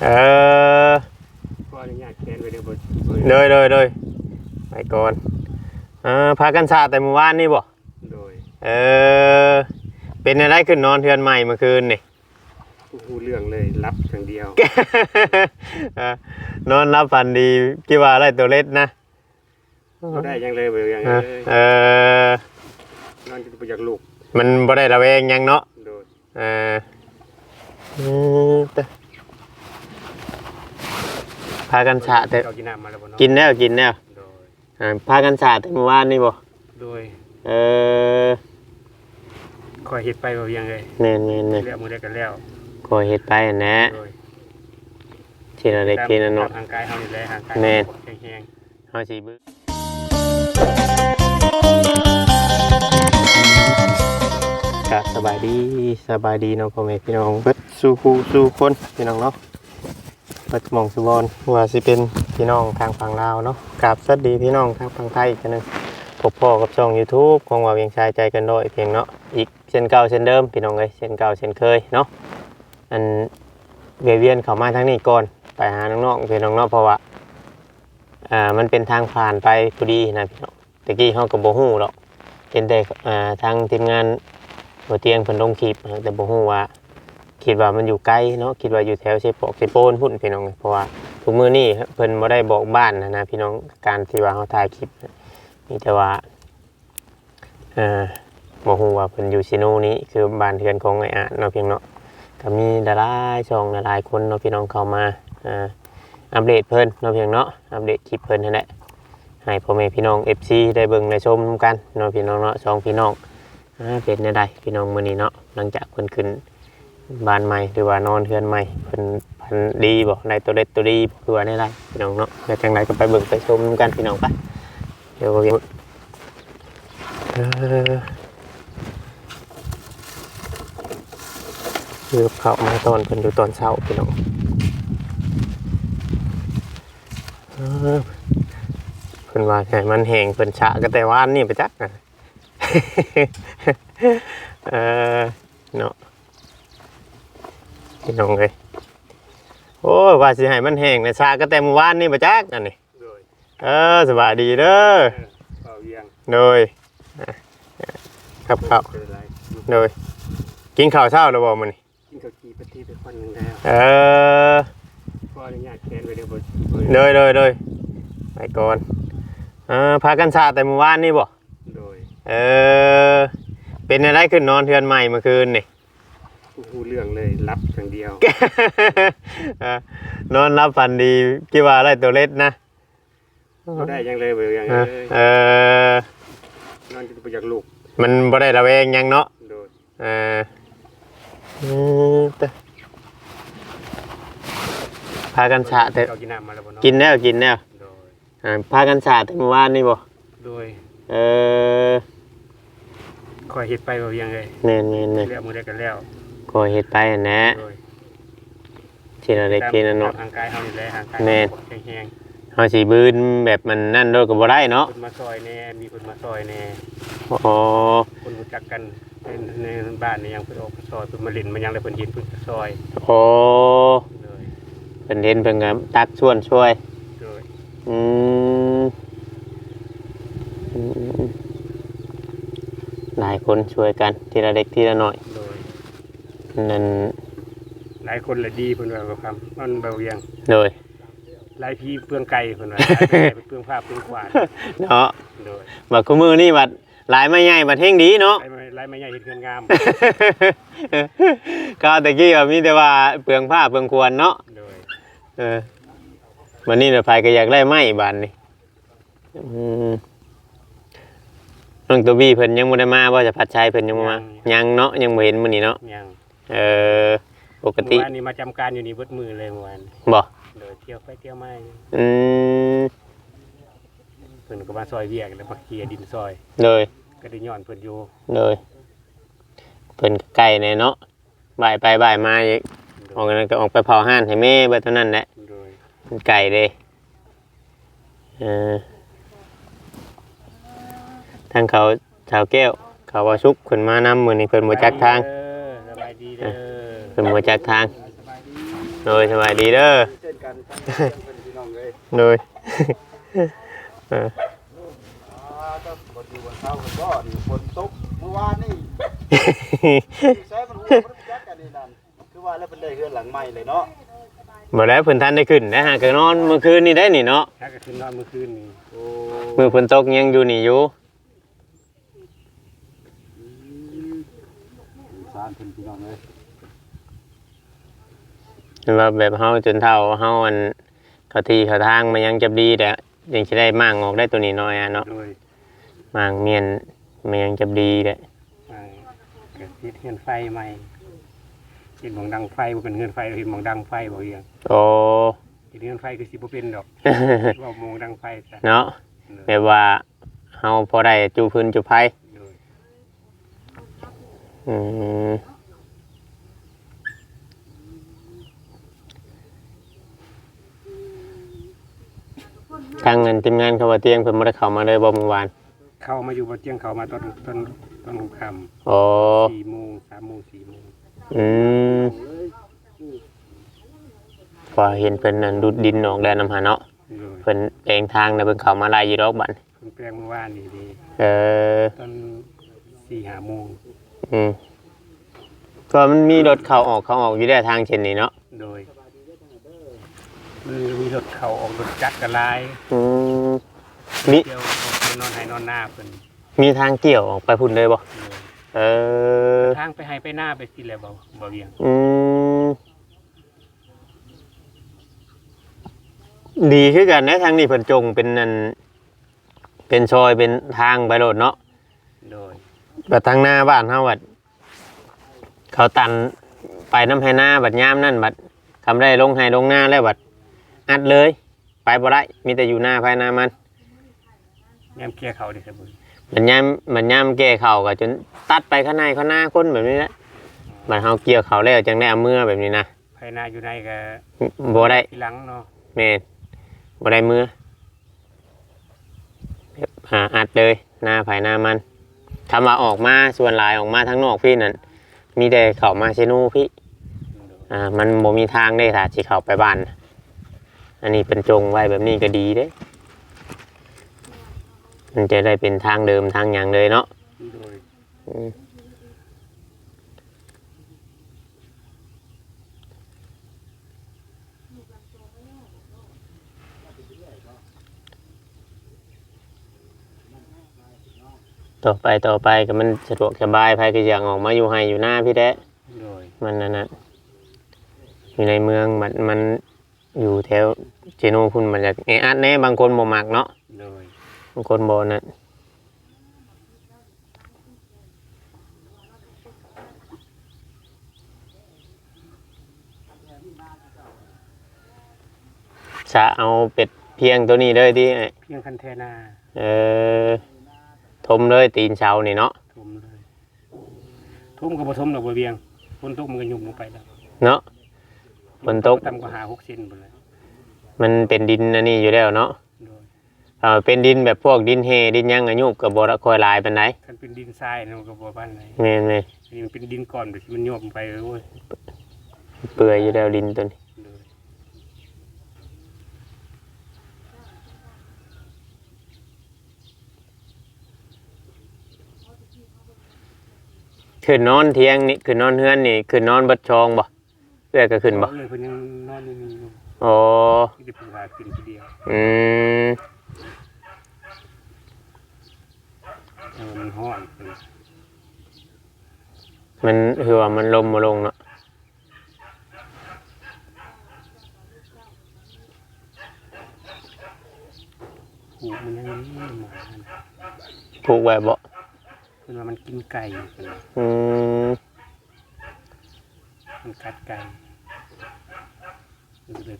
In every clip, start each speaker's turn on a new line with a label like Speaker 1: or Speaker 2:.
Speaker 1: เออ
Speaker 2: ขออนุญาตแคนไว้เด้อบ่
Speaker 1: โดยโดยโดยไปก่อนเออพากันชาแต่เมื่อวานนี่บ่
Speaker 2: โดย
Speaker 1: เออเป็นอะไรขึ้นนอนเทือนใหม่เมื่อคืนนี่
Speaker 2: ผู้เรื่องเลยรับอย่างเดียว
Speaker 1: เออนอนรับฝันดีกี่ว่าอะไรตัวเล็กนะ
Speaker 2: เขาได้ยังเลยเบ่ยัง
Speaker 1: เอ
Speaker 2: เล
Speaker 1: อยเออน
Speaker 2: อนจะไปจากลูก
Speaker 1: มันบ่ได้ระแวงหยังเนาะ
Speaker 2: โดย
Speaker 1: เอออืมแต่ พากันชาแต่
Speaker 2: เจ้ากินน้ำมาแล้วบ่เนาะ
Speaker 1: กินแล้วกินแล้ว
Speaker 2: โดย
Speaker 1: อ่าพากันชาแต่เมื่อวานนี่บ่
Speaker 2: โดย
Speaker 1: เออ
Speaker 2: คอยเฮ็ดไปบ่ยังเลย
Speaker 1: แม่นแม่นแม่น
Speaker 2: แล้วมื้อใดก็แล้ว
Speaker 1: ขอเฮ็ดไปอันแหนะ
Speaker 2: โดย
Speaker 1: ทีละเล็กทีละน้อย
Speaker 2: ตามทางกายเฮานี่แหละทางกาย
Speaker 1: แม่น
Speaker 2: แห้ง
Speaker 1: เฮาสิบึกะสบายดีสบายดีเนาะพ่อแม่พี่น้องเบิดสู่คู่สู่คนพี่น้องเนาะ เบิดมองสุบอนว่าสิเป็นพี่น้องทางฝั่งลาวเนาะกราบสวัสดีพี่น้องทางฝั่งไทยอีกนึงพบพ่อกับช่อง YouTube ของว่าเวียงชายใจกันด้อยเพียงเนาะอีกเช่นเก่าเช่นเดิมพี่น้องเอ้ยเช่นเก่าเช่นเคยเนาะอันเวียนเวียนเข้ามาทางนี้ก่อนไปหาน้องๆพี่น้องเนาะเพราะว่าอ่ามันเป็นทางผ่านไปพอดีนะพี่น้องตะกี้เฮาก็บ่ฮู้หรอกเห็นแต่อ่าทางทีมงานหัวเตียงเพิ่นลงคลิปแต่บ่ฮู้ว่า คิดว่ามันอยู่ไกลเนาะคิดว่าอยู่แถวเชปอกเชโปนพุ่นพี่น้องเพราะว่าทุกมือนี้เพิ่นบ่ได้บอกบ้านนะนะพี่น้องการที่ว่าเฮาถ่ายคลิปนะมีแต่ว่าเอ่อบ่ฮู้ว่าเพิ่นอยู่ซิโนนี้คือบ้านเรือนของไอ้อาเนาะเพียงเนาะก็มีดาราช่องหลายคนเนาะพี่น้องเข้ามาอ่าอัปเดตเพิ่นเนาะเพียงเนาะอัปเดตคลิปเพิ่นนั่นแหละให้พ่อแม่พี่น้อง FC ได้เบิ่งได้ชมกันเนาะพี่น้องเนาะสองพี่น้องอ่าเป็นแนวใดพี่น้องมื้อนี้เนาะหลังจากเพิ่นขึ้น บ้านใหม่หรือว่านอนเฮือนใหม่เพิ่นพันดีบ่ได้ตัวเด็ดตัวดีบ่คือว่าแนวใดพี่น้องเนาะแล้วจังไดก็ไปเบิ่งไปชมนำกันพี่น้องไปเดี๋ยวก็เวียนเออเดี๋ยวเข้ามาตอนเพิ่นอยู่ตอนเช้าพี่น้องเออเพิ่นว่าไงมันแห้งเพิ่นฉะก็แต่ว่านนี่ไปจักนะ เออเนาะ พี่น้องเลยโอ้ยว่าสิให้มันแห้งนะฉะก็แต่เมื่อวานนี่ไปจักนั่นนี่
Speaker 2: ๆโดย
Speaker 1: เออสบายดีเด้อ
Speaker 2: เออเป่าเวียง
Speaker 1: โดยอะครับครับ
Speaker 2: เป็นไร
Speaker 1: โดยกินข้าวเช้าแล้วบ่มื้อนี้
Speaker 2: กินข้าวจีปฏิไปคนหนึงแล้ว
Speaker 1: เออ
Speaker 2: ขออนุญาตแคนไว้เด้อบ่
Speaker 1: โดยโดยโดยไปก่อนเออพากันฉะแต่เมื่อวานนี่บ่
Speaker 2: โดย
Speaker 1: เออเป็นอะไรขึ้นนอนเทือนใหม่เมื่อคืนนี่
Speaker 2: ผู้เรื่องเลยรับอย่างเดียว
Speaker 1: เออนอนรับฝันดีกี่ว่าอะไรตัวเล็กนะ
Speaker 2: เขาได้ยังเลยเบ่ยัง
Speaker 1: เอ
Speaker 2: เล
Speaker 1: อยเออน
Speaker 2: อนจะไปจากลูก
Speaker 1: มันบ่ได้ระแวงหยังเนาะ
Speaker 2: โดย
Speaker 1: เอออืมแต่พากันฉะแต่
Speaker 2: เจ้ากินน้ำมาแล้วบ่เนาะ
Speaker 1: กินแล้วกินแล้ว
Speaker 2: โดย
Speaker 1: อ่าพากันฉะแต่เมื่อวานนี่บ่
Speaker 2: โดย
Speaker 1: เออ
Speaker 2: คอยเฮ็ดไปบ่ยังเลย
Speaker 1: แน่นแน่นแน่น
Speaker 2: แล้วมื้อใดก็แล้ว
Speaker 1: ก็เฮ็ดไปอันนะ
Speaker 2: โดย
Speaker 1: ทีละเล็กทีละน้อย
Speaker 2: ตามทางกายเฮานี่แหละทางกาย
Speaker 1: แม่น
Speaker 2: แห้ง
Speaker 1: เฮาสิบืนแบบมันนั่นโดยก็บ่ได้
Speaker 2: ๆ
Speaker 1: เนาะ
Speaker 2: คนมาซอยแน่มีคนมาซอยแน่
Speaker 1: อ๋อ
Speaker 2: คนรู้จักกันในในบ้านนี่ยังเพิ่นออกมาซอยเพิ่นมาเล่นมายังแล้วเพิ่นเห็นเพิ่นก็ซอย
Speaker 1: โอ้
Speaker 2: โดย
Speaker 1: เป็นเห็นเพิ่นก็ตักชวนช่วย
Speaker 2: โดย
Speaker 1: อืมอืมหลายคนช่วยกันทีละเล็กทีละน้อย
Speaker 2: โดย
Speaker 1: นั่น
Speaker 2: หลายคนละดีเพิ่นว่าบ่คำมันเบาเวียง
Speaker 1: โดย
Speaker 2: หลายพี่เปลืองไก่เพิ่นว่าหลายพี่เปลืองผ้าเปลืองขวาน
Speaker 1: เนาะ
Speaker 2: โดย
Speaker 1: บัดคุมือนี่บัดหลายไม่ใหญ่บัดเฮงดีเนาะ
Speaker 2: หลายไม้หลายไม้ใหญ่เฮ็ดเงินงาม
Speaker 1: ก็ตะกี้ว่ามีแต่ว่าเปลืองผ้าเปลืองควรเนาะ
Speaker 2: โดย
Speaker 1: เออวันนี้เดี๋ยวไฟก็อยากได้ไม้บานนี่อืมน้องตัวบี้เพิ่นยังบ่ได้มาบ่จะผัดชัยเพิ่นยังบ่มายังเนาะยังบ่เห็นมื้อนี้เนาะ
Speaker 2: ยัง
Speaker 1: เออปกติ
Speaker 2: เมื่อวานนี้มาจำการอยู่นี่เบิดมือเลยเมื่อวาน
Speaker 1: บ่
Speaker 2: โดยเที่ยวไปเที่ยวมา
Speaker 1: อืม
Speaker 2: เพิ่นก็มาซอยเวียกแล้วมาเคลียร์ดินซอย
Speaker 1: เลย
Speaker 2: ก็ได้ย้อนเพิ่นอยู่
Speaker 1: เลยเพิ่นก็ไก่แน่เนาะบ่ายไปบ่ายมาอีกออกนั้นก็ออกไปเผาห้านให้แม่เบิดเท่านั้นแหละ
Speaker 2: โดย
Speaker 1: มันไก่เด้เออทางเขาชาวแก้ว เขาว่าชุกเพิ่นมานำมื้อนี้เพิ่นบ่จักทาง
Speaker 2: เออสบายดี เด้อ
Speaker 1: เพิ่นบ่จักทาง
Speaker 2: สบายดี
Speaker 1: โดยสบายดีเด้อ
Speaker 3: เช่นกันทั้งเพื่อนพี่น้องเลย
Speaker 1: โดยเออ
Speaker 3: อ่าถ้าบนอยู่บนเท้าคนก็นี่ฝนตกเมื่อวานนี่ใช้มันหัวมันจักกันนี่นั่นคือว่าแล้วเป็นได้เฮือนหลังใหม่เลยเนาะ
Speaker 1: บ่ได้เพิ่นทันได้ขึ้นนะฮะก็นอนเมื่อคืนนี่ได้นี่เนาะ
Speaker 2: ถ้าก็คือนอนเมื่อคืนนี่
Speaker 3: โอ้
Speaker 1: มือเพิ่นตกยังอยู่นี่อยู่
Speaker 3: สารเพิ่นพี่น้องเลย
Speaker 1: ว่าแบบเฮาจนเท่าเฮาอันเขาที่เขาทางมันยังจะดีแต่ยังสิได้มั่งออกได้ตัวนี้น้อยอะเนาะ
Speaker 2: โดย
Speaker 1: มั่งเมียนมันยังจะดีแหละ
Speaker 2: อ่าเกิดติดเฮือนไฟใหม่เห็นหมองดังไฟบ่เป็นเฮือนไฟเราเห็นหมองดังไฟบ่เอียง
Speaker 1: โอ้
Speaker 2: เห็นเฮือนไฟคือสิบ่เป็นดอก ว่าหมองดังไฟจ้ะ
Speaker 1: เนาะแบบว่าเฮาพอได้จูพื้นจูไผ
Speaker 2: โดย
Speaker 1: อืม ทางเงินทีมงานเขาว่าเตียงเพิ่นบ่ได้เข้ามาเลยบ่เมื่อวาน
Speaker 2: เข้ามาอยู่บ่เที่ยงเข้ามาตอนตอนตอนค่ำ
Speaker 1: โอ้
Speaker 2: สี่โมงสามโมงสี่โมง
Speaker 1: อืมพอเห็นเพิ่นนั่นดูดดินออกแล้วนำหาเนาะ
Speaker 2: โดย
Speaker 1: เพิ่นเองทางน่ะเพิ่นเข้ามาไล่อยู่ดอกบัด
Speaker 2: เพิ่นแปลงเมื่อวานนี่ดี
Speaker 1: เออ
Speaker 2: ตอนสี่ห้าโมง
Speaker 1: อืมก็มันมีรถเข้าออกเข้าออกอยู่ได้ทางเช่นนี้เนาะ
Speaker 2: โดย มันมีรถเข้าออกรถจักรกระลาย
Speaker 1: อืมมี
Speaker 2: เที่ยวออกไปนอนให้นอนหน้าเพิ่น
Speaker 1: มีทางเกี่ยวออกไปพุ่นเลยบ่
Speaker 2: โดย
Speaker 1: เออ
Speaker 2: ทางไปให้ไปหน้าไปสิแหละบ่บ่เวียง
Speaker 1: อืมดีคือกันนะทางนี้เพิ่นจงเป็นนั่นเป็นซอยเป็นทางไปโลดเนาะ
Speaker 2: โดย
Speaker 1: บัดทางหน้าบ้านเฮาบัดเขาตันไปน้ำให้หน้าบัดยามนั่นบัดทำได้ลงให้ลงหน้าแล้วบัด อัดเลย ไปบ่ได้มีแต่อยู่หน้าภายหน้ามัน
Speaker 2: ยามเกี่ยเขาดิครับบุญ
Speaker 1: มันยามมันยามแก้เข่าก็จนตัดไปข้างในข้างหน้าคนแบบนี้แหละบัดเฮาเกี่ยวเขาแล้วจังได้เอามือแบบนี้นะ
Speaker 2: ภายหน้าอยู่ในก็
Speaker 1: บ่ได้
Speaker 2: ทีหลังเนาะ
Speaker 1: แม่นบ่ได้มือแบบหาอัดเลยหน้าภายหน้ามันทำว่าออกมาส่วนหลายออกมาทั้งนอกพี่นั่นมีแต่เข้ามาเชนูพี่อ่ามันบ่มีทางได้ถ้าสิเข้าไปบ้านน่ะ อันนี้เป็นจงไว้แบบนี้ก็ดีเด้ มันจะได้เป็นทางเดิมทางอย่างเลยเนาะ
Speaker 2: โดย
Speaker 1: อืมต่อไปต่อไปก็มันสะดวกสบายภายก็อยากออกมาอยู่ให้อยู่หน้าพี่แด้
Speaker 2: โดย
Speaker 1: มันนั่นนะอยู่ในเมืองมันมัน อยู่แถวเจโนพุ่นมันจะแออัดแน่บางคนบ่มักเนาะ
Speaker 2: โดย
Speaker 1: บางคนบ่นั่นสะเอาเป็ดเพียงตัวนี้เลยที่
Speaker 2: เพียงคันเทนา
Speaker 1: เออทมเลยตีนเช้านี่เนาะ
Speaker 2: ทุ่มเลยทุ่มก็บ่ทุ่มดอกบ่เวียงฝนตกมันก็ยุ่มลงไปแล้ว
Speaker 1: เนาะ ฝนตก
Speaker 2: ต่ำกว่าหา6เซนพุ่นเลย
Speaker 1: มันเป็นดินอันนี้อยู่แล้วเนาะ
Speaker 2: โดย
Speaker 1: เออเป็นดินแบบพวกดินเฮดินหยังอายุกับบระคอยลายเป็นไหน
Speaker 2: คันเป็นดินทรายเนาะมันก็บ่ปานใด
Speaker 1: แม่นไหม
Speaker 2: อันนี้มันเป็นดินก้อนแบบมันยุ่มไปโอ้ย
Speaker 1: เปื่อยอยู่แล้วดินตัวนี้
Speaker 2: โดย
Speaker 1: ขึ้นนอนเที่ยงนี่ขึ้นนอนเฮือนนี่ขึ้นนอนเบัดชองบ่ เพื่อก็ขึ้นบ่
Speaker 2: เลยเพิ่นยังนอนอยู่นี่อยู่
Speaker 1: อ๋อ
Speaker 2: ที่ได้เพิ่นหากินทีเดียว
Speaker 1: อืม
Speaker 2: เออมันฮ้อนเพิ่น
Speaker 1: มันคือว่ามันลมมาลงเนาะ
Speaker 2: หูมันยังนี่หมามัน
Speaker 1: ผูกไว้บ่
Speaker 2: เพิ่นว่ามันกินไก่เพิ่นว่า
Speaker 1: อืม
Speaker 2: มันกัดไก่มันก็เลย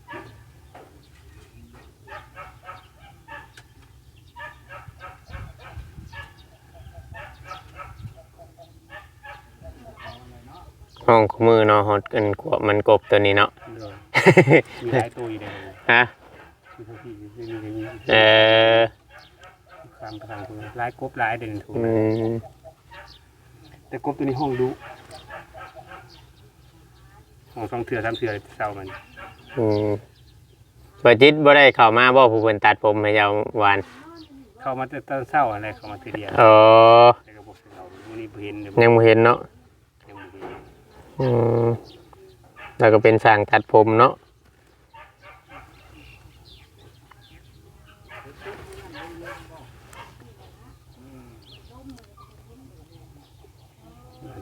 Speaker 1: ห้องขมือเนาะฮอดกันกวบมันกบตัวนี้เนาะ
Speaker 2: โดยมีหลายตัวอยู่ในนั้น
Speaker 1: ฮะ
Speaker 2: มีทั้งที่มีอย่างนี้
Speaker 1: เออ
Speaker 2: ความทางตัวหลายกบหลายเด่นถูก
Speaker 1: อืม
Speaker 2: แต่กบตัวนี้ห้องดุ ห้องสองเถื่อสามเถื่อเศร้ามัน
Speaker 1: อืมบ่จิตบ่ได้เข้ามาบ่ผู้เพิ่นตัดผมให้เจ้าหวาน
Speaker 2: เข้ามาแต่ตอนเช้าอะไรเข้ามาทีเดียว
Speaker 1: อ๋อ
Speaker 2: แต่ก็บอกเราวันนี้บ่เห็นเดี๋ยว
Speaker 1: ยังบ่เห็นเนาะ
Speaker 2: ยังบ่เห็น
Speaker 1: อืมแล้วก็เป็นสร้างตัดผมเนาะ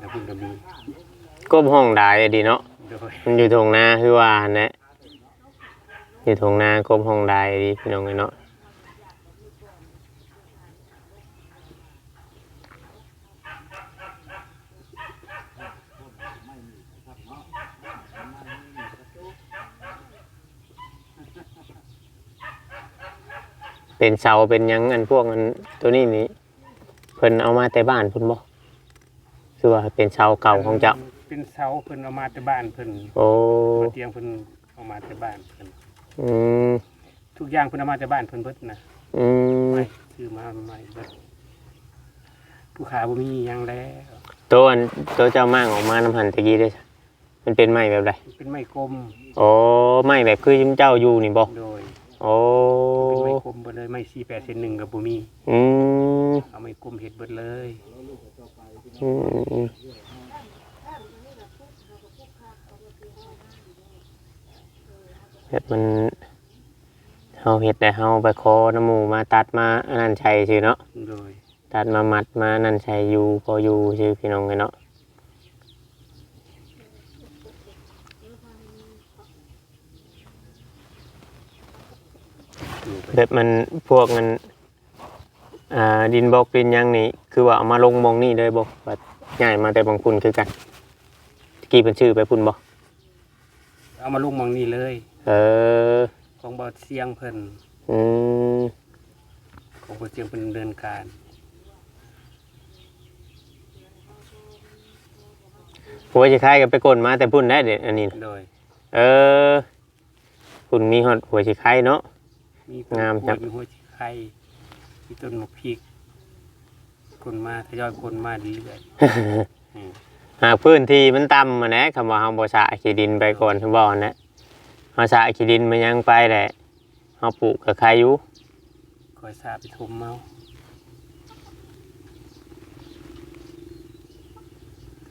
Speaker 2: แต่คุณก็มี
Speaker 1: กบห้องได้ดีเนาะ
Speaker 2: โดย
Speaker 1: มันอยู่ตรงหน้าคือว่าหั่นแหละอยู่ตรงหน้ากบห้องได้ดีพี่น้องเอ้ยเนาะเป็นเสาเป็นหยังอันพวกอันตัวนี้นี่เพิ่นเอามาแต่บ้านพุ่นบ่คือว่าเป็นเสาเก่าของเจ้า
Speaker 2: เป็นเสาเพิ่นเอามาแต่บ้านเพิ่น
Speaker 1: โอ้
Speaker 2: เตียงเพิ่นเอามาแต่บ้านเพิ่น
Speaker 1: อืม
Speaker 2: ทุกอย่างเพิ่นเอามาแต่บ้านเพิ่นเบิดนะ
Speaker 1: อืม
Speaker 2: ไม่ซื้อมาใหม่เบิดผู้ขาบ่มีหยังแล้ว
Speaker 1: ตัวอันตัวเจ้ามั่งออกมาน้ำหันตะกี้เด้วยมันเป็นไม้แบบไร
Speaker 2: เป็นไม้กลม
Speaker 1: โอ้ไม้แบบคือยิ้มเจ้าอยู่นี่บ่
Speaker 2: โดย
Speaker 1: โอ้
Speaker 2: เป็นไม้กลมเบิดเลยไม้48เซนหนึ่งก็บ่มี
Speaker 1: อืม
Speaker 2: เอาไม้กลมเฮ็ดเบิดเลย
Speaker 1: อืมอืม แบบมันเฮาเฮ็ดแต่เฮาไปขอน้ำหมูมาตัดมาอันนั้นใช่ชื่อเนาะ
Speaker 2: โดย
Speaker 1: ตัดมามัดมานั่นใช้อยู่พออยู่ชื่อพี่น้องกันเนาะ
Speaker 2: อยู่ไป
Speaker 1: แบบมันพวกมันอ่าดินบอกดินหยังนี่คือว่าเอามาลงมองนี่เลยบอกว่าง่ายมาแต่บางคุณคือกันตะกี้เป็นชื่อไปพุ่นบอก
Speaker 2: เอามาลงหมองนี่เลย
Speaker 1: เออ
Speaker 2: ของบ่เสียงเพิ่น
Speaker 1: อืม
Speaker 2: ของบ่เสียงเพิ่นดำเนินการ
Speaker 1: หัวจะคล้ายกับไปกลนมาแต่พุ่นได้เด็อันนี้น่ะ
Speaker 2: โดย
Speaker 1: เออพุ่นมีหอดหัวจะคล้ายเนาะ
Speaker 2: มี
Speaker 1: งามจัง
Speaker 2: มีหัวจิไข่มีต้นมะพริก คนมาทยอยคนมาเรื่อยๆอืม
Speaker 1: หากพื้นที่มันต่ำมาแหนะคำว่าเฮาบ่สะขี้ดินไปก่อนทุกบ่อนนะ เฮาสะขี้ดินมันยังไปแหละเฮาปลูกกับใครอยู่
Speaker 2: คอยทราบไปทมเมา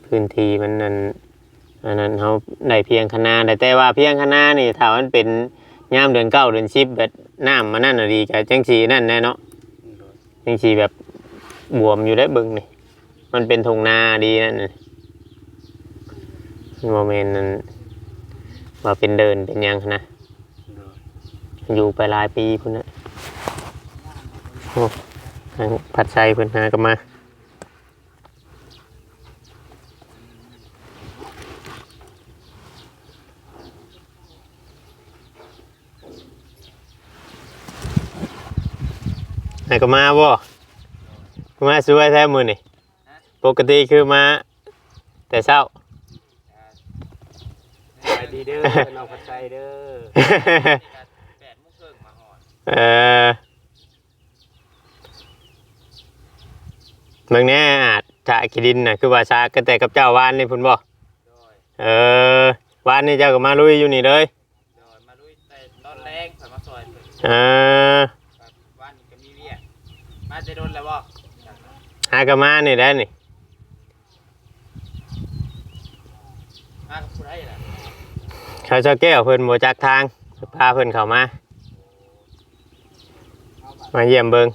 Speaker 1: พื้นที่มันนั่นอันนั้นเฮาได้เพียงคณะได้แต่ว่าเพียงคณะนี่ถ้ามันเป็นยามเดือนเก้าเดือน10แบบน้ำมันนั่นน่ะดีก็จังสีนั่นแน่เนาะ
Speaker 2: โดย
Speaker 1: จังสีแบบบวมอยู่ได้เบิ่งนี่มันเป็นทงนาดีนั่นน่ะโมเมนต์นั้น ว่าเป็นเดินเป็นหยังนะ
Speaker 2: โดย
Speaker 1: อยู่ไปหลายปีพุ่นนะโอ้ทางผัดไชเพิ่นหากันมาหากันมาบ่มาสวยแท้มือนี่ปกติคือมาแต่เช้า
Speaker 2: ไปดี เด้อน้องผัดใจเด้อ
Speaker 4: แปดโมงครึ่งมาหอด
Speaker 1: เออเมืองนี้อาจจะขีดินน่ะคือว่าชากันแต่กับเจ้าวานนี่พุ่นบ่
Speaker 4: โดย
Speaker 1: เออวานนี่เจ้าก็มาลุยอยู่นี่เลย
Speaker 4: โดยมาลุยแต่ตอนแรงผ่านมาซอยเพิ่น
Speaker 1: เออ
Speaker 4: ครับบ้านนี้ก็มีเวียกมาจะโดนแล้วบ่
Speaker 1: หากนมานี่ได้นี่
Speaker 4: มากับผู้ใดล่ะ
Speaker 1: เขาจะแก้วเพิ่นโมจักทางพาเพิ่นเข้ามา มาเยี่ยมเบิง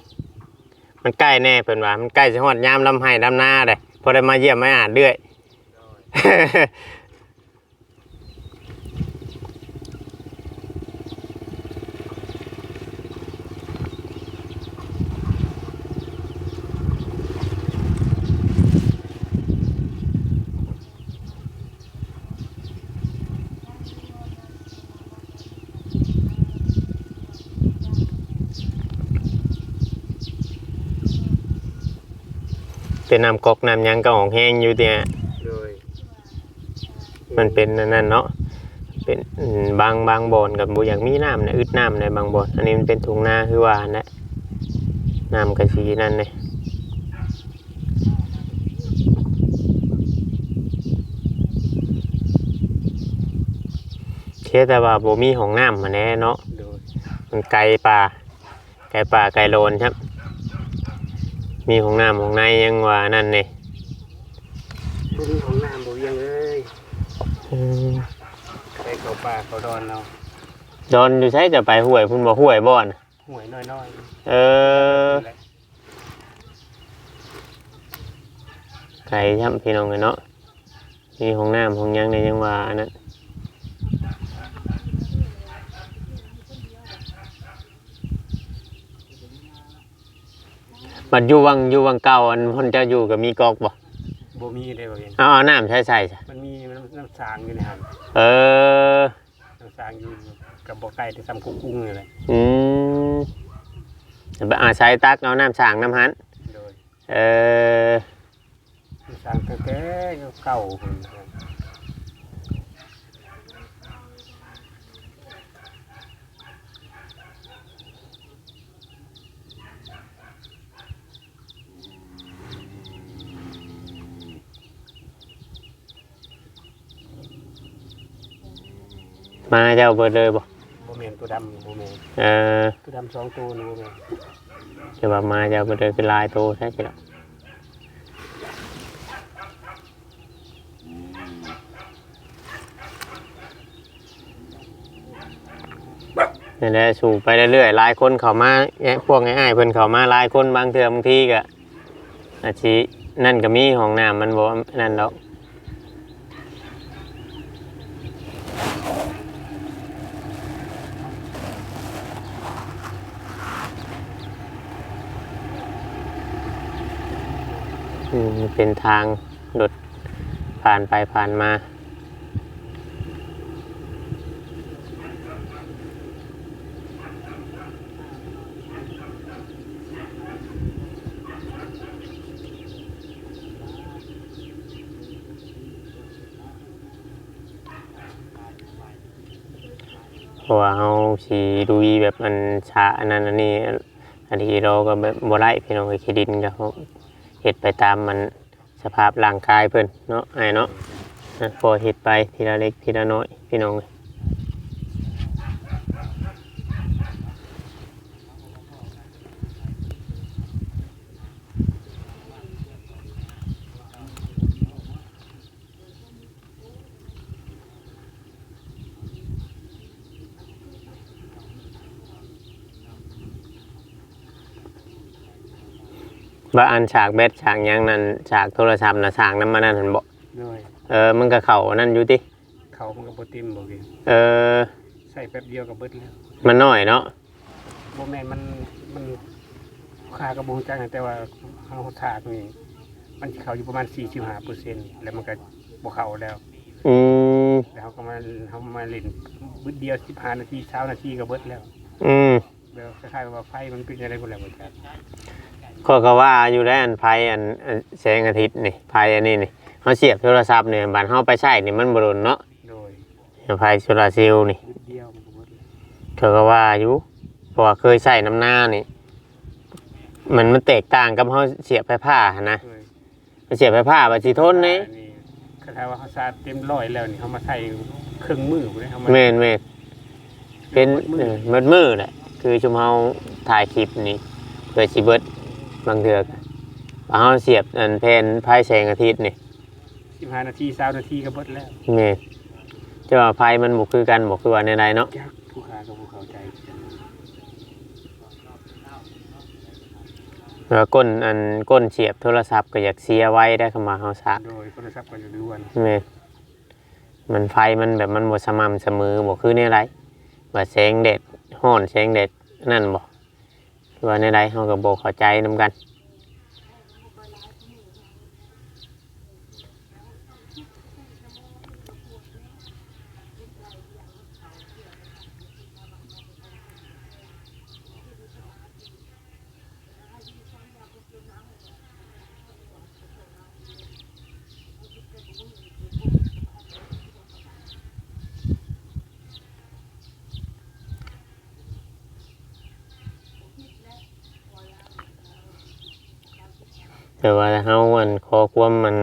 Speaker 1: มันใกล้แน่เพิ่นว่ามันใกล้จะฮอดยามลำไห้ลำนาเลยพอได้มาเยี่ยมไม่อ่านเรื่อย
Speaker 4: โดย
Speaker 1: เป็นน้ำกอกน้ำหยังก็ของแห้งอยู่เนี่ย
Speaker 2: โดย
Speaker 1: มันเป็นอันนั่นเนาะเป็นอืมบางบางบ่อนกับบ่อยากมีน้ำนะอึดน้ำในบางบ่อนอันนี้มันเป็นทุ่งนาคือว่านะน้ำกระสีนั่นเลยเขแต่ว่าบ่มีห้องน้ำมาแน่เนาะ
Speaker 2: โดย
Speaker 1: มันไกลป่า ไกลป่าไกลโลนครับ มีห้องน้ำห้องในยังว่านั่นนี่
Speaker 2: บ่มีของน้ำบ่เวียงเอ้ย
Speaker 1: อืม
Speaker 2: ไปเขาป่าเขาดอนเรา
Speaker 1: ดอนอยู่ใช้จะไปห้วยพุ่นบ่ห้วยบ่อน
Speaker 2: ห่วยน้อย
Speaker 1: เออ
Speaker 2: ๆแหละ
Speaker 1: ไกลครับพี่น้องเลยเนาะมีห้องน้ำห้องหยังในยังว่าอันนั้น บัดอยู่วังอยู่วังเก่าอันเพ่นเจะอยู่กับมีกอกบ่
Speaker 2: บ่มีได้บ่เวียง
Speaker 1: เอาเอาน้ำใช้ใส่จ้ะ
Speaker 2: มันมีมันน้ำสางอยู่ในหัน
Speaker 1: เออ
Speaker 2: น้ำสางอยู่กับบ่อไก่แต่ซ้ำกุกกุ้งนี่แหละ
Speaker 1: อืมไปอาศัยตักเอาน้ำสางน้ำหัน
Speaker 2: โดย
Speaker 1: เออ
Speaker 2: น้ำสางตั้งแต่เก่าพุ่นนะครับ
Speaker 1: มาเจ้าเบิดเลยบ่
Speaker 2: บ่แม่นตัวดำบ่แม่น
Speaker 1: เออ
Speaker 2: ตัวดำสองตัวนี่บ่แม่น
Speaker 1: จะว่ามาเจ้าเบิดเลยเป็นลายโตใช่ไหมล่ะนี่แหละสู่ไปเรื่อยๆหลายคนเข้ามาแยะพวกง่ายๆเพิ่นเข้ามาหลายคนบางเทื่อบางทีก็อาชีนั่นก็มีห้องน้ำมันบ่นั่นดอก อืมเป็นทางรถผ่านไปผ่านมาพราะว่าเราสีดุยแบบมันชาอันนั้นอันนี้อันที่เราก็แบบบ่ได้พี่น้องไอ้ขี้ดินก็เขา ฮ็ดไปตามมันสภาพร่างกายเพิ่นเนาะไอ้เนาะนะพอเฮ็ดไปทีละเล็กทีละน้อยพี่น้องเอ้ย ว่าอันฉากแบตฉากหยังนั่นฉากโทรศัพท์น่ะฉากนั้นมานั่นหั่นบ่
Speaker 2: โดย
Speaker 1: เออมันก็เข้านั่นอยู่ติ
Speaker 2: เขามันก็บ่เต็มบ่เวียง
Speaker 1: เออ
Speaker 2: ใส่แป๊บเดียวก็เบิดแล้ว
Speaker 1: มันน้อยเนาะ
Speaker 2: บ่แม่นมันมันค่ากระบงจังแต่ว่าเฮาถากนี่มันสิเข้าอยู่ประมาณ45%แล้วมันก็บ่เข้าแล้ว
Speaker 1: อืม
Speaker 2: แล้วเขาก็มาเขามาเล่นบึดเดียว15นาที20นาทีก็เบิดแล้ว
Speaker 1: อืม
Speaker 2: แล้วคล้ายๆว่าไฟมันเป็นอะไรพุ่นแหละบ่จัก
Speaker 1: ข้อยก็ว่าอยู่ได้อันไฟอันอันแสงอาทิตย์นี่ไฟอันนี้นี่เขาเสียบโทรศัพท์เนี่ยบัดเฮาไปใช้นี่มันบ่โดนเนาะ
Speaker 2: โดย
Speaker 1: ไฟโซลาร์เซลล์นี่
Speaker 2: บึดเดียวมันก็เบิดแล้ว
Speaker 1: เขาก็ว่าอยู่เพราะว่าเคยใส่น้ำหน้านี่ มันมันแตกต่างกับเขาเสียบไฟผ้าหั้นนะ
Speaker 2: โดย
Speaker 1: ไปเสียบไฟผ้าบัดสิทนนี่
Speaker 2: อันี่คล้ายๆว่าเขาสาดเต็มร้อยแล้วนี่เขามาใส่เครื่องมือพุ่นเลยเขามา
Speaker 1: แม่นแม่นเป็น
Speaker 2: มื
Speaker 1: เอ
Speaker 2: อ
Speaker 1: อมืดมืดแหละคือชุมเฮาถ่ายคลิปนี่เพื่อสิเบิด บางเทือกเฮาเสียบอันแผ่นไฟแสงอาทิตย์นี่
Speaker 2: 15นาที20นาทีก็เบิดแล้ว
Speaker 1: แม่นจะว่าไฟมันบ่คือกันบ่คือว่าในใดเนาะ
Speaker 2: จักผู้ค้าก็บ่เข้าใจ
Speaker 1: แล้วก้นอันก้นเสียบโทรศัพท์ก็อยากเสียไว้ได้เข้ามาเฮาสาก
Speaker 2: โดยโทรศัพท์ก็อยู่ด้วย
Speaker 1: แม่นมันไฟมันแบบมันบ่สม่ำเสมอบ่คือในไรว่าแสงแดดฮ้อนแสงแดดนั่นบ่คือ ว่าในใดเฮาก็บ่เข้าใจนำกัน แต่ว่าเฮามันขอความมัน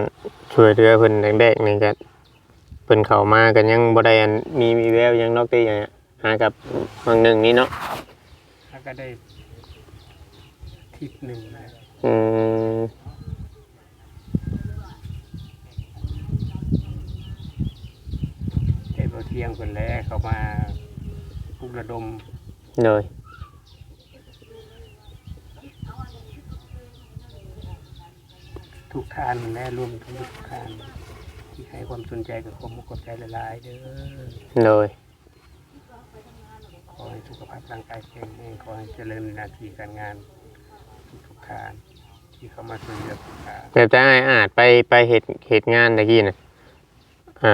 Speaker 1: ช่วยเหลือเพิ่นแรกๆนี่ก็เพิ่นพิ่นเข้ามากันยังบ่ได้อันมีมีแววหยังนอกแต่อย่างหากับบางหนึ่งนี้เนาะ
Speaker 2: แล้วก็ได้ทิศหนึ่งนะ
Speaker 1: อืม
Speaker 2: ได้บ่เที่ยงคนแรกเขามาปลุกระดม
Speaker 1: เลย
Speaker 2: ทุกท่านแน่รวมทั้งทุกท่านที่ให้ความสนใจกับความมุกขอบใจหลายๆเด้อ
Speaker 1: เลย
Speaker 2: ขอให้สุขภาพร่างกายแข็งแรงขอให้เจริญในหน้าที่การงานทุกๆท่านที่เข้ามาช่วยเหลือผู้ค้า
Speaker 1: แบบจะให้อาจไปไปเหตุเหตุงานตะกี้น่ะอ่า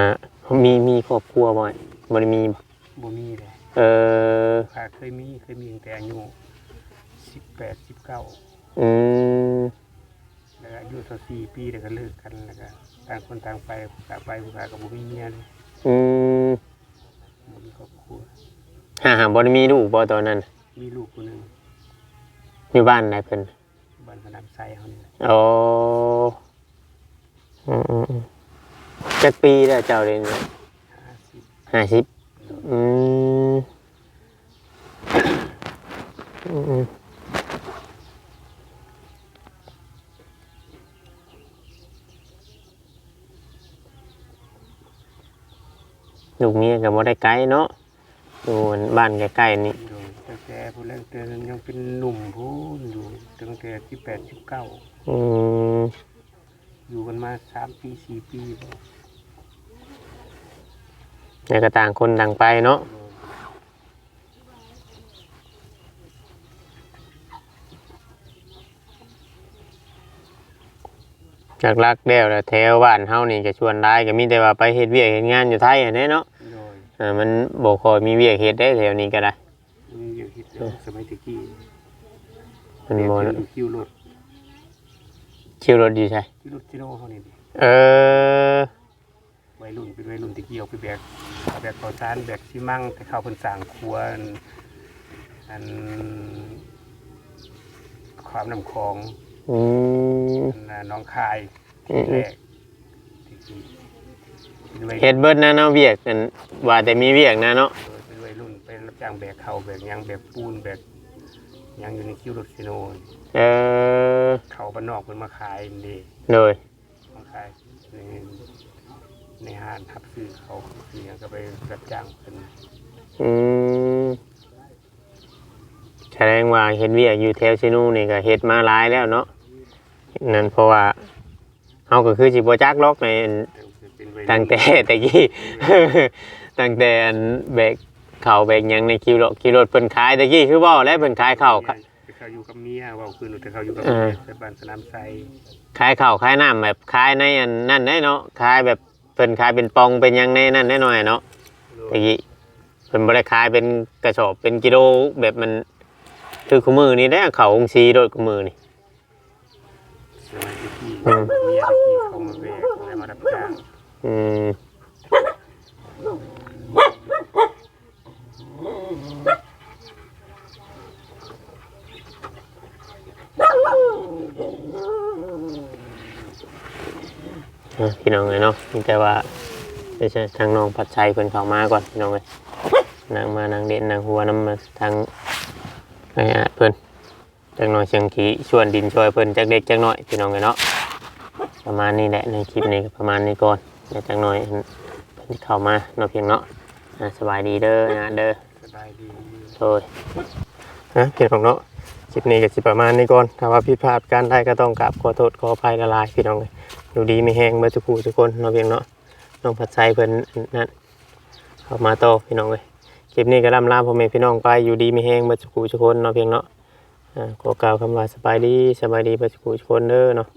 Speaker 1: มีมีครอบครัวบ่อยบ่ได้มีบ่
Speaker 2: บ่มีเลย
Speaker 1: เออ
Speaker 2: ผู้ค้าเคยมีเคยมีตั้งแต่อายุสิบแปดสิบเก้า
Speaker 1: อืม
Speaker 2: แล้วก็อายุสักสี่ปีแล้วก็เลิกกันแล้วก็ต่างคนต่างไปผู้ค้าไปผู้ค้ากับบ่มีเมียเลย
Speaker 1: อืม
Speaker 2: บ่มีครอบครัว
Speaker 1: หาหาบ่ได้มีลูกบ่ตอนนั้น
Speaker 2: มีลูกคนหนึ่ง
Speaker 1: อยู่บ้านได้เพิ่น
Speaker 2: บ้านพนันไซเขานี่แหละ
Speaker 1: โอ้อืมอืมอืมจักปีแล้วเจ้าเรียน
Speaker 2: ห้าสิบ
Speaker 1: ห้าสิบอืมอืมอืม ลูกเมียก็บ่ได้ไกลเนาะอยู่บ้านใกล้ๆนี่
Speaker 2: โดยตั้งแต่ผู้แรกเตือนยังเป็นหนุ่มผู้อยู่ตั้งแต่ที่แปดสิบเก้า
Speaker 1: อืม
Speaker 2: อยู่กันมาสามปีสี่ปีบ่
Speaker 1: แล้วก็ต่างคนต่างไปเนาะจากลักๆแล้วแหละแถวบ้านเฮานี่ก็ชวนได้ก็มีแต่ว่าไปเฮ็ดเวียกเฮ็ดงานอยู่ไทยอันนี้เนาะ
Speaker 2: โดย
Speaker 1: อ่ามันบ่ค่อยมีเวียกเฮ็ดได้แถวนี้ก็ได้
Speaker 2: มีอยู่คิดเดียวสมัยตะกี้
Speaker 1: มันบ่
Speaker 2: เดี๋ยวเป็นคิวรถ
Speaker 1: คิวรถอยู่ใช่
Speaker 2: คิวรถจิโน่เขานี่ดิ
Speaker 1: เออ
Speaker 2: วัยรุ่นเป็นวัยรุ่นตะกี้เอาไปแบกเอาแบกข้าวสารแบกซีมั่งไปเข้าเพิ่นสร้างครัวอันอันความน้ำคลอง
Speaker 1: อืม
Speaker 2: อันน่ะหน้องคาย
Speaker 1: อืม
Speaker 2: แรกตะกี้ เป็นวัย
Speaker 1: เฮ็ดเบิดนะเนาะเวียกนั่นว่าแต่มีเวียกนะเนาะ
Speaker 2: เป็นวัยรุ่นไปรับจ้างแบกเขาแบกหยังแบกปูนแบกหยังอยู่ในคิวรถซิโน
Speaker 1: เออ
Speaker 2: เขาบ้านนอกเพิ่นมาขายนี่
Speaker 1: โดย
Speaker 2: มาขายในในห้างทับซื้อเขาคือหยังก็ไปรับจ้างเพิ่น
Speaker 1: อืมแสดงว่าเฮ็ดเวียกอยู่แถวซินูนี่ก็เฮ็ดมาหลายแล้วเนาะนั่นเพราะว่าเฮาก็คือสิบ่จักล็อกใน
Speaker 2: เป็นวัยรุ่น
Speaker 1: ตั้งแต่ตะกี้ตั้งแต่อันแบกข้าวแบกหยังในคิวรถคิวรถเพิ่นขายตะกี้คือเว้าแล้วเพิ่นขายข้าว
Speaker 2: แต่เขาอยู่กับเมียเว่าคืนแต่เขาอยู่กับ
Speaker 1: เอ
Speaker 2: เมี
Speaker 1: อ
Speaker 2: ยแต่บ้านสนามไซ
Speaker 1: ขายข้าวขายน้ำแบบขายในอันนั่นได้เนาะขายแบบเพิ่นขายเป็นปองเป็นหยังในนั่นได้หน่อยเนาะตะกี้เพิ่นบ่ได้ขายเป็นกระสอบเป็นกิโลแบบมันคือคู่มือนี่ได้อเขาองซีโดดคู่มือนี่
Speaker 2: สมัยตะกี้
Speaker 1: อืม
Speaker 2: เมียตะกี้เขามาแบกแล้วมารับจ้าง
Speaker 1: อืมเออพี่น้องเลยเนาะมีแต่ว่าเดี๋ยวทางน้องผัดชัยเพิ่นเข้ามาก่อนพี่น้องเลยนางมานางเด่นนางหัวน้ำมาทางไอ้อะเพิ่นจักหน่อยเชียงขีชวนดินช่วยเพิ่นจักเด็กจักน้อยพี่น้องเลยเนาะประมาณนี้แหละในคลิปนี้ก็ประมาณนี้ก่อน เดี๋ยวจักหน่อยเพิ่นเข้ามาเนาะเพียงเนาะอะสบายดีเด้อนะเด้อ
Speaker 2: สบายดี
Speaker 1: โดยฮะเพียงของเนาะคลิปนี้ก็สิประมาณนี้ก่อนถ้าว่าผิดพลาดการใดก็ต้องกราบขอโทษขออภัยละลายพี่น้องเลยอยู่ดีไม่แห้งเมื่อทุกผู้ทุกคนเนาะเพียงเนาะน้องผัดไซเพิ่นนั่นเข้ามาโตอพี่น้องเลยคลิปนี้ก็ล่ำลาพ่อแม่พี่น้องไปอยู่ดีไม่แห้งเมื่อทุกผู้ทุกคนเนาะเพียงเนาะอ่าขอกล่าวคำว่าสบายดีสบายดีเมื่อทุกผู้ทุกคนเด้อเนาะ